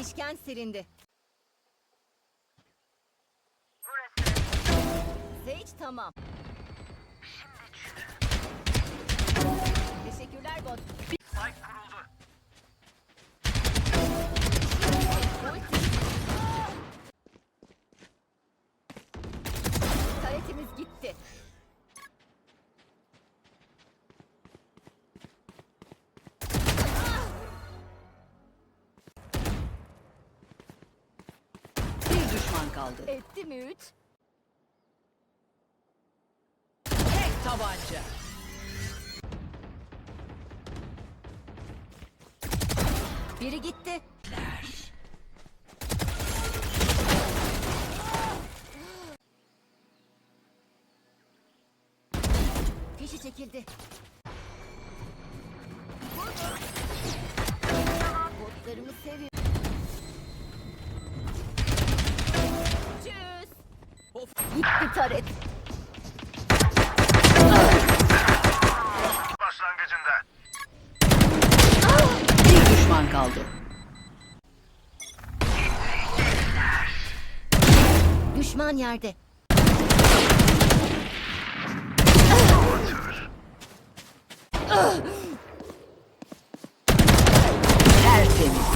Değişken silindi. Sage tamam. Kaldı. Etti mi üç? Tek tabanca. Biri gitti. Fişi çekildi. Botlarımı seviyorum. Gitti taret. başlangıcında. Bir düşman kaldı. Düşman yerde. Tertemiz.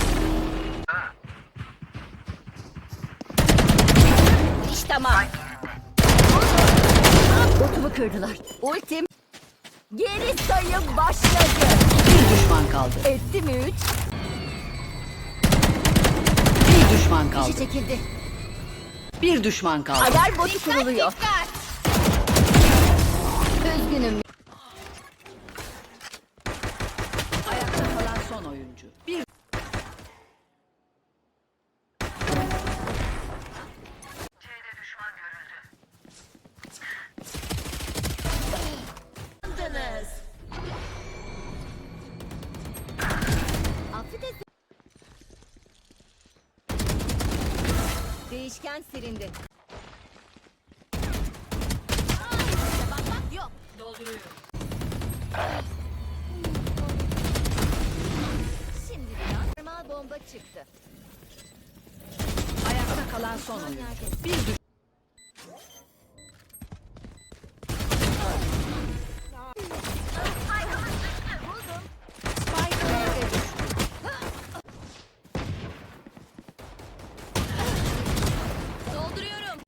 İş tamam. Botumu kırdılar. Ultim. Geri sayım başladı. Bir düşman kaldı. Etti mi üç? Bir düşman kaldı. çekildi. Bir düşman kaldı. Alarm botu kuruluyor. Üzgünüm. Ayakta kalan son oyuncu. Bir Değişken silindi. Bak bak yok. Şimdi biraz normal bomba çıktı. ayakta kalan son? Bir düş Spike B'de düştü. Dolduruyorum.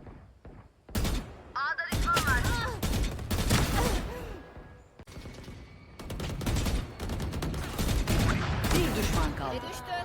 Bir düşman kaldı. Ve düştü.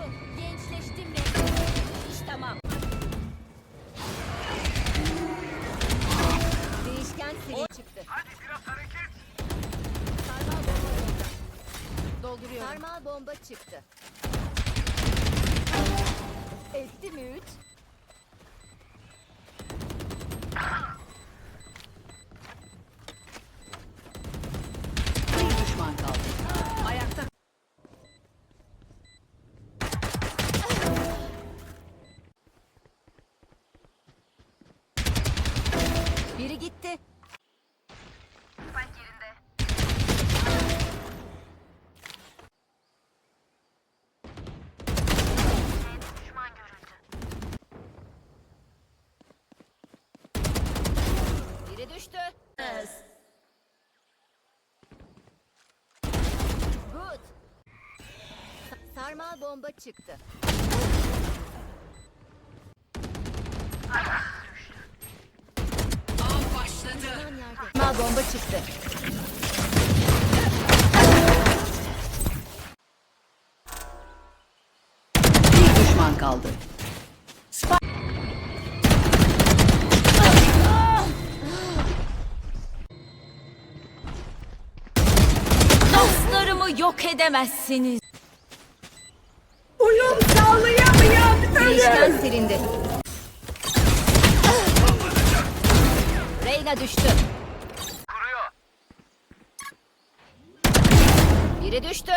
Vurdum. Gençleştim iş tamam. Değişken silin çıktı. Hadi biraz hareket. Sarmal bomba yolda. Dolduruyorum. Sarmal bomba çıktı. Biri gitti. Biri düştü. Good. Sarmal bomba çıktı. Sarmal bomba çıktı. Bir düşman kaldı. Dostlarımı yok edemezsiniz. Uyum sağlayamayan Değişken silindi. Reyna düştü. Kuruyor. Biri düştü.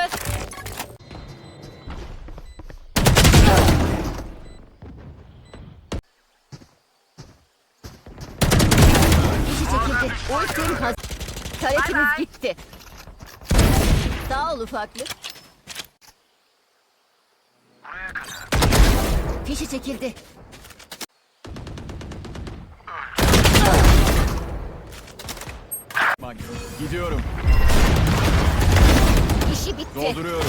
Kişi çekildi. Ultim hazır. Taretimiz gitti. Sağ ol ufaklık. Fişi çekildi. Gidiyorum. İşi bitti. Dolduruyorum.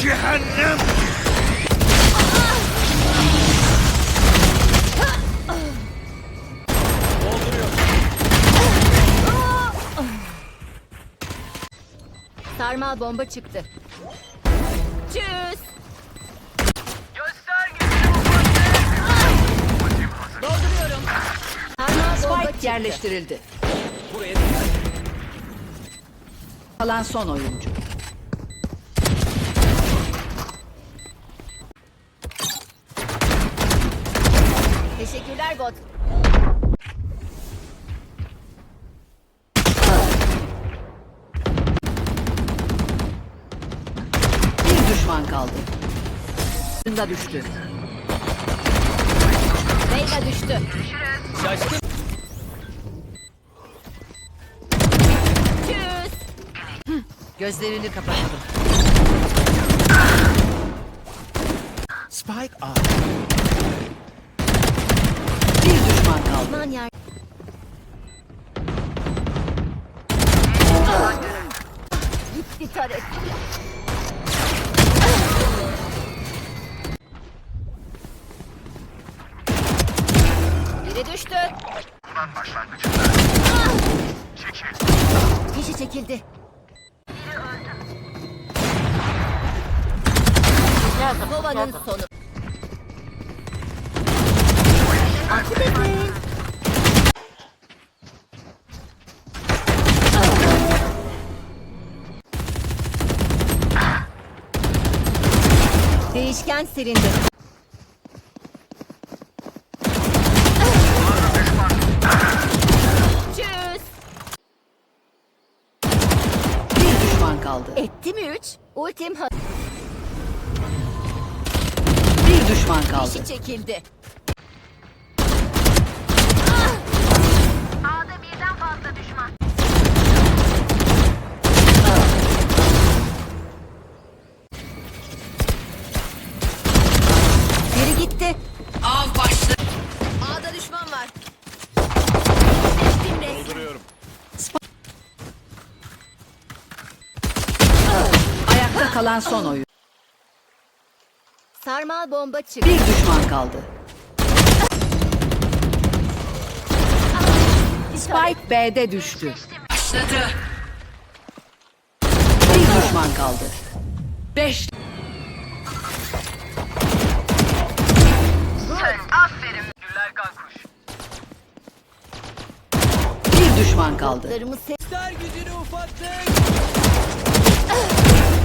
Sarmal bomba çıktı. Tschüss. Göster. Dolduruyorum. Sarmal bomba Spike çıktı. yerleştirildi. Kalan son oyuncu. Teşekkürler bot. Bir düşman kaldı. Bunda düştü. Reyna düştü. Tschüss. Gözlerini kapatalım. Spike A. Bir düşman kaldı. Aman yer. Gitti taret. Biri düştü. Ulan başlangıcında. Çekil. Kişi çekildi. Kovanın sonu. Affedin. Değişken silindi. Tschüss. Bir düşman kaldı. Etti mi üç? Ultim ha- Bir düşman kaldı. Kişi çekildi. A'da birden fazla düşman. Biri gitti. Av başladı. A'da düşman var. Dolduruyorum. Ayakta kalan son oyun. Sarmal bomba çıktı. Bir düşman kaldı. Spike B'de düştü. Başladı. Bir düşman kaldı. Beş. Aferin. Güller kan kuş. Bir düşman kaldı. Larımı se- Göster gücünü ufaklık.